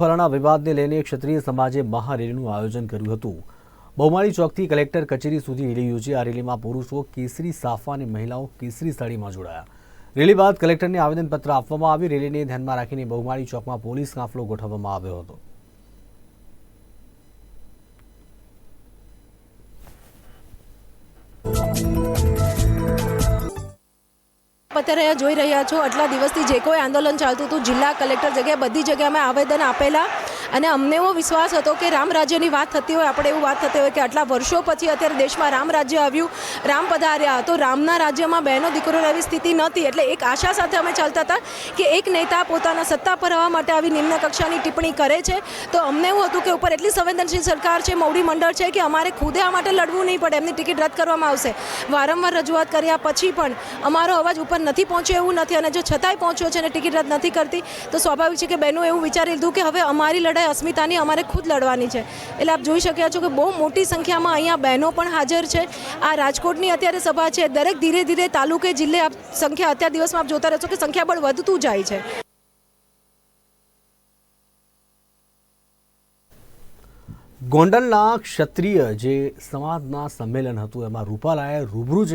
ફરાણા વિવાદને લઈને ક્ષત્રિય સમાજે મહારેલીનું આયોજન કર્યું હતું. બહુમાળી ચોકથી કલેક્ટર કચેરી સુધી રેલી યોજી આ રેલીમાં પુરુષો કેસરી સાફા અને મહિલાઓ કેસરી સાડીમાં જોડાયા. રેલી બાદ કલેક્ટરને આવેદનપત્ર આપવામાં આવ્યું. રેલીને ધ્યાનમાં રાખીને બહુમાળી ચોકમાં પોલીસ કાફલો ગોઠવવામાં આવ્યો હતો. અત્યારે અહીંયા જોઈ રહ્યા છો. આટલા દિવસથી જે કોઈ આંદોલન ચાલતું હતું, જિલ્લા કલેક્ટર જગ્યાએ બધી જગ્યાએ અમે આવેદન આપેલા. અને અમને એવો વિશ્વાસ હતો કે રામ રાજ્યની વાત થતી હોય, આપણે એવું વાત થતી હોય કે આટલા વર્ષો પછી અત્યારે દેશમાં રામ રાજ્ય આવ્યું, રામ પધાર્યા. તો રામના રાજ્યમાં બહેનો દીકરોને એવી સ્થિતિ નહોતી. એટલે એક આશા સાથે અમે ચાલતા હતા કે એક નેતા પોતાના સત્તા પર આવવા માટે આવી નિમ્ન કક્ષાની ટિપ્પણી કરે છે. તો અમને એવું હતું કે ઉપર એટલી સંવેદનશીલ સરકાર છે, મોવડી મંડળ છે કે અમારે ખુદે આ માટે લડવું નહીં પડે, એમની ટિકિટ રદ કરવામાં આવશે. વારંવાર રજૂઆત કર્યા પછી પણ અમારો અવાજ ઉપર નથી પહોંચ્યો એવું નથી. અને જો છતાંય પહોંચ્યો છે અને ટિકિટ રદ નથી કરતી, તો સ્વાભાવિક છે કે બહેનો એવું વિચારી લીધું કે હવે અમારી લડાઈ અસ્મિતાની અમારે ખુદ લડવાની છે. એટલે આપ જોઈ શક્યા છો કે બહુ મોટી સંખ્યામાં અહીંયા બહેનો પણ હાજર છે. આ રાજકોટની અત્યારે સભા છે. દરેક ધીરે ધીરે તાલુકે, જિલ્લે આપ સંખ્યા અત્યાર દિવસમાં આપ જોતા રહેશો કે સંખ્યાબળ વધતું જાય છે. ગોંડલના ક્ષત્રિય જે સમાજના સંમેલન હતું, એમાં રૂપાલાએ રૂબરૂ